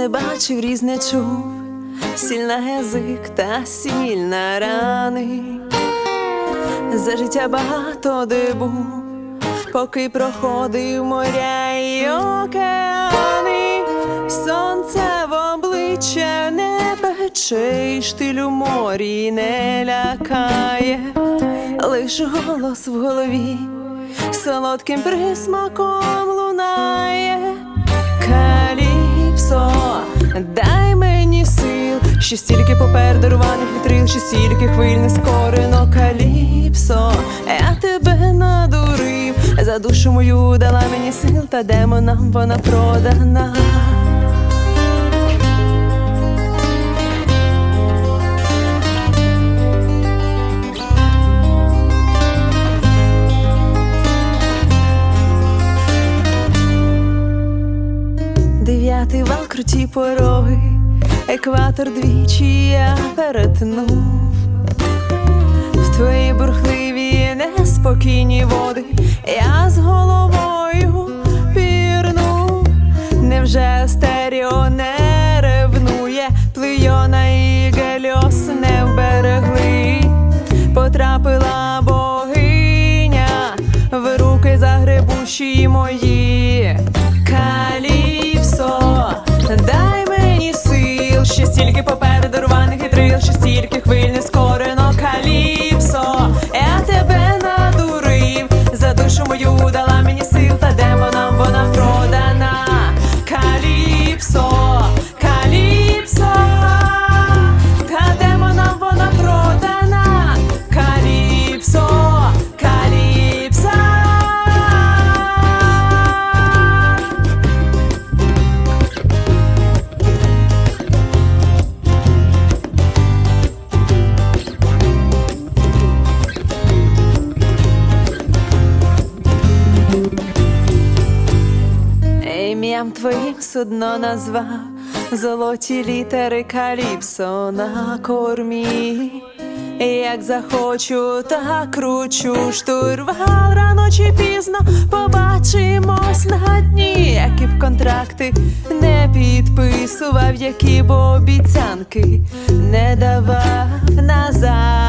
різне бачив, різне чув, сильна язик та сильна рани. За життя багато де був, поки проходив моря й океани, сонце в обличчя не пече, і штиль у морі не лякає, лиш голос в голові солодким присмаком лунає. Ще стільки попереду рваних вітрил, ще стільки хвиль нескорено Каліпсо, я тебе надурив, за душу мою дала мені сил, та демонам вона продана. Дев'ятий вал круті пороги, екватор двічі я перетнув. В твої бурхливі неспокійні води я з головою пірнув. Невже стеріо не ревнує, плийона і гельос не вберегли, потрапила богиня в руки загребущі мої. Ще стільки хвиль не скорено Каліпсо, я тебе надурив, за душу мою Ім'ям твоїм судно назвав золоті літери каліпсо на кормі. Як захочу, так кручу штурвал рано чи пізно побачимось на дні, які б контракти не підписував, які б обіцянки не давав назавжди.